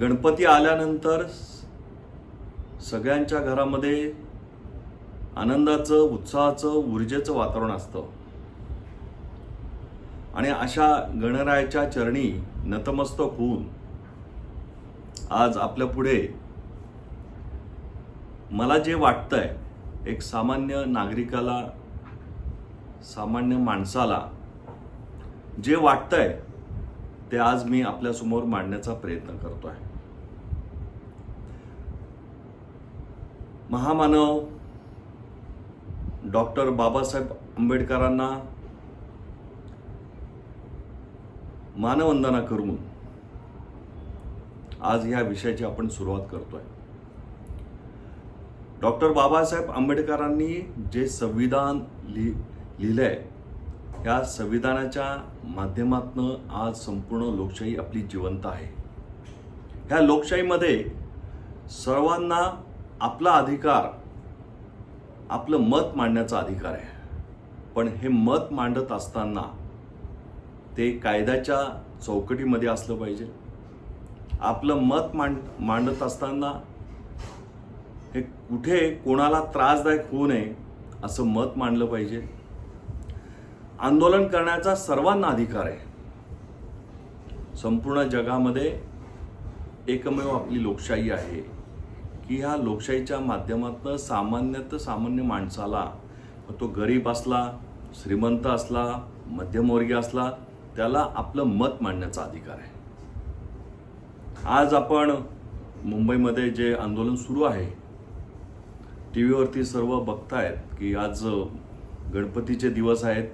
गणपती आल्यानंतर सगळ्यांच्या घरामध्ये आनंदाचं उत्साहाचं ऊर्जेचं वातावरण असतं. आणि अशा गणरायाच्या चरणी नतमस्तक होऊन आज आपल्या पुढे मला जे वाटतंय एक सामान्य नागरिकाला सामान्य माणसाला जे वाटतंय ते आज मी आपल्यासमोर मांडण्याचा प्रयत्न करतोय. महामानव डॉक्टर बाबासाहेब आंबेडकरांना मानवंदना करून आज ह्या विषयाची आपण सुरुवात करतोय. डॉक्टर बाबासाहेब आंबेडकरांनी जे संविधान लिहि लिहिलंय या संविधानाच्या माध्यमातनं आज संपूर्ण लोकशाही आपली जिवंत आहे. ह्या लोकशाहीमध्ये सर्वांना आपला अधिकार आपलं मत मांडण्याचा अधिकार आहे. पण हे मत मांडत असताना ते कायद्याच्या चौकटीमध्ये असलं पाहिजे. आपलं मत मांड मांडत असताना हे कुठे कोणाला त्रासदायक होऊ नये असं मत मांडलं पाहिजे. आंदोलन करण्याचा सर्वांना अधिकार आहे. संपूर्ण जगामध्ये एकमेव आपली लोकशाही आहे. की ह्या लोकशाहीच्या माध्यमातनं सामान्यतः सामान्य माणसाला मग तो गरीब असला श्रीमंत असला मध्यमवर्गीय असला त्याला आपलं मत मांडण्याचा अधिकार आहे. आज आपण मुंबईमध्ये जे आंदोलन सुरू आहे टी व्हीवरती सर्व बघतायत की आज गणपतीचे दिवस आहेत.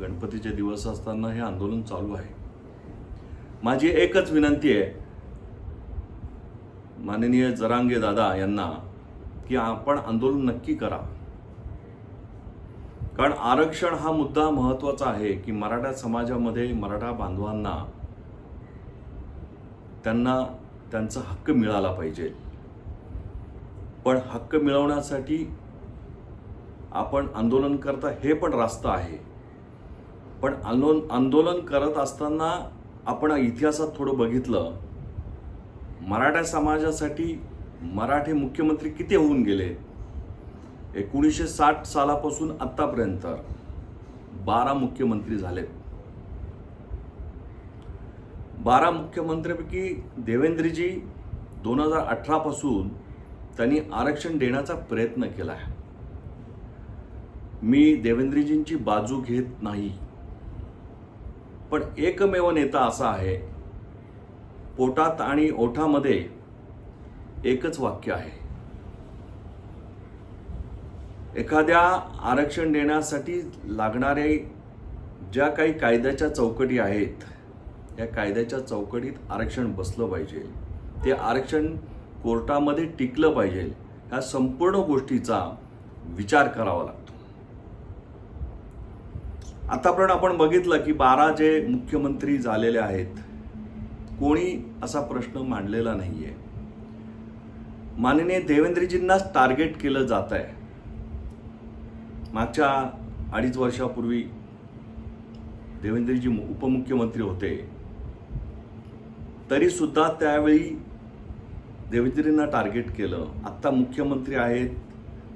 गणपतीचे दिवस असताना हे आंदोलन चालू आहे. माझी एकच विनंती आहे माननीय जरांगे दादा यांना की आपण आंदोलन नक्की करा. कारण आरक्षण हा मुद्दा महत्त्वाचा आहे की मराठा समाजामध्ये मराठा बांधवांना त्यांना त्यांचा हक्क मिळाला पाहिजे. पण हक्क मिळवण्यासाठी आपण आंदोलन करता हे पण रास्त आहे. पण आंदोलन आंदोलन करत असताना आपण इतिहासात थोडं बघितलं मराठा समाजासाठी मराठे मुख्यमंत्री किती होऊन गेले? एकोणीसशे साठ सालापासून आत्तापर्यंत बारा मुख्यमंत्री झालेत. बारा मुख्यमंत्र्यांपैकी देवेंद्रजी दोन हजार अठरापासून त्यांनी आरक्षण देण्याचा प्रयत्न केला आहे मी देवेंद्रजींची बाजू घेत नाही. पण एकमेव नेता असा आहे पोटात आणि ओठामध्ये एकच वाक्य आहे. एखाद्या आरक्षण देण्यासाठी लागणारे ज्या काही कायद्याच्या चौकटी आहेत या कायद्याच्या चौकटीत आरक्षण बसलं पाहिजे. ते आरक्षण कोर्टामध्ये टिकलं पाहिजे. ह्या संपूर्ण गोष्टीचा विचार करावा लागतो. आतापर्यंत आपण बघितलं की बारा जे मुख्यमंत्री झालेले आहेत कोणी असा प्रश्न मांडलेला नाहीये. माननीय देवेंद्रजींनाच टार्गेट केलं जात आहे मागच्या अडीच वर्षापूर्वी देवेंद्रजी उपमुख्यमंत्री होते. तरी सुद्धा त्यावेळी देवेंद्रींना टार्गेट केलं. आत्ता मुख्यमंत्री आहेत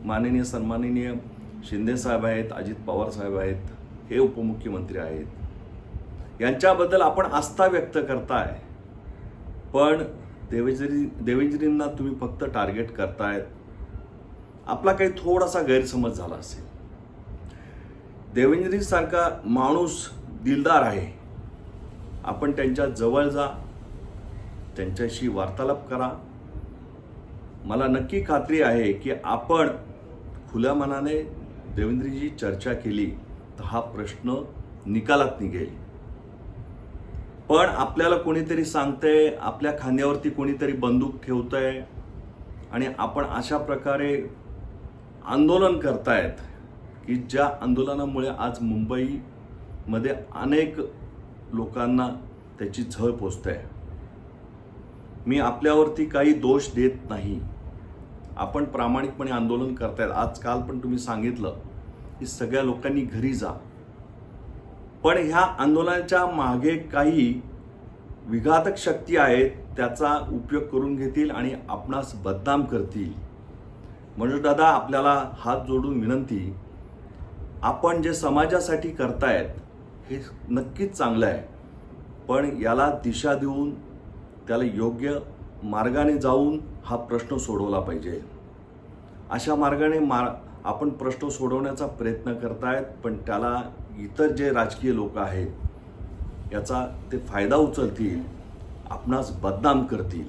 माननीय सन्माननीय शिंदे साहेब आहेत अजित पवार साहेब आहेत हे उपमुख्यमंत्री आहेत. यांच्याबद्दल आपण आस्था व्यक्त करताय. पण देवेजरी देवेंद्रींना तुम्ही फक्त टार्गेट करतायत. आपला काही थोडासा गैरसमज झाला असेल. देवेंद्रीसारखा माणूस दिलदार आहे. आपण त्यांच्या जवळ जा. त्यांच्याशी वार्तालाप करा. मला नक्की खात्री आहे की आपण खुल्या मनाने देवेंद्रजी चर्चा केली तर हा प्रश्न निकालात निघेल. पण आपल्याला कोणीतरी सांगतंय आपल्या खांद्यावरती कोणीतरी बंदूक ठेवतंय आणि आपण अशा प्रकारे आंदोलन करतायत की ज्या आंदोलनामुळे आज मुंबईमध्ये अनेक लोकांना त्याची झळ पोचते मी आपल्यावरती काही दोष देत नाही. आपण प्रामाणिकपणे आंदोलन करतायत. आजकाल पण तुम्ही सांगितलं की सगळ्या लोकांनी घरी जा. पण ह्या आंदोलनाच्या मागे काही विघातक शक्ती आहेत त्याचा उपयोग करून घेतील आणि आपणास बदनाम करतील. म्हणजे दादा आपल्याला हात जोडून विनंती आपण जे समाजासाठी करतायत हे नक्कीच चांगलं आहे. पण याला दिशा देऊन त्याला योग्य मार्गाने जाऊन हा प्रश्न सोडवला पाहिजे. अशा मार्गाने मार आपण प्रश्न सोडवण्याचा प्रयत्न करतायत पण त्याला इतर जे राजकीय लोक आहेत याचा ते फायदा उचलतील आपणास बदनाम करतील.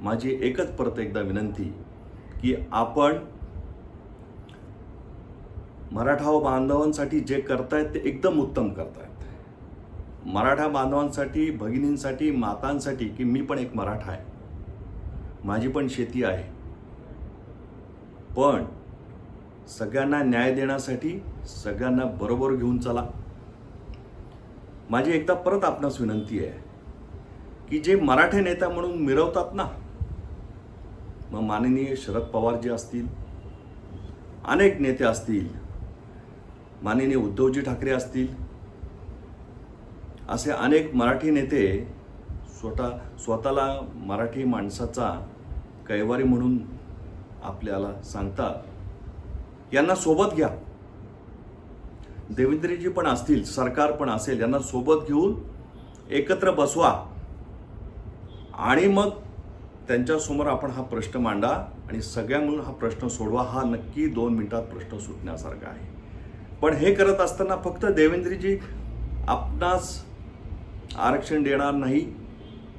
माझी एकच परत एकदा विनंती की आपण मराठा बांधवांसाठी जे करतायत ते एकदम उत्तम करतायत. मराठा बांधवांसाठी भगिनींसाठी मातांसाठी की मी पण एक मराठा आहे. माझी पण शेती आहे. पण सगळ्यांना न्याय देण्यासाठी सगळ्यांना बरोबर घेऊन चला. माझी एकदा परत आपणास विनंती आहे की जे मराठे नेता म्हणून मिरवतात ना मग माननीय शरद पवार जे असतील अनेक नेते असतील माननीय उद्धवजी ठाकरे असतील असे अनेक मराठी नेते स्वतः स्वतःला मराठी माणसाचा कैवारी म्हणून आपल्याला सांगतात. यांना सोबत घ्या. देवेंद्रजी पण असतील सरकार पण असेल यांना सोबत घेऊन एकत्र बसवा. आणि मग त्यांच्यासमोर आपण हा प्रश्न मांडा आणि सगळ्या मिळून हा प्रश्न सोडवा. हा नक्की दोन मिनिटात प्रश्न सुटण्यासारखा आहे. पण हे करत असताना फक्त देवेंद्रजी आपणास आरक्षण देणार नाही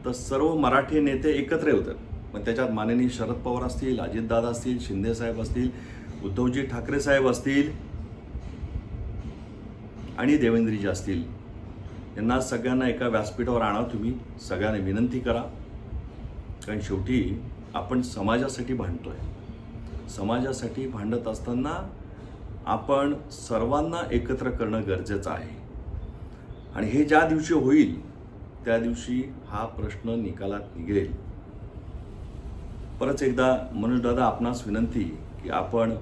तर सर्व मराठी नेते एकत्र येतात. मग त्याच्यात माननीय शरद पवार असतील अजितदादा असतील शिंदेसाहेब असतील उद्धवजी ठाकरे साहेब असतील आणि देवेंद्रजी असतील यांना सगळ्यांना एका व्यासपीठावर आणा तुम्ही सगळ्यांना विनंती करा. कारण शेवटी आपण समाजासाठी भांडतोय. समाजासाठी भांडत असताना आपण सर्वांना एकत्र करणं गरजेचं आहे. आणि हे ज्या दिवशी होईल त्या दिवशी हा प्रश्न निकालात निघेल. परत एकदा मनोजदादा आपणास विनंती की आपण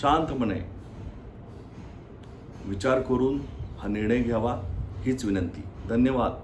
शांतपणे विचार करून हा निर्णय घ्यावा हीच विनंती. धन्यवाद.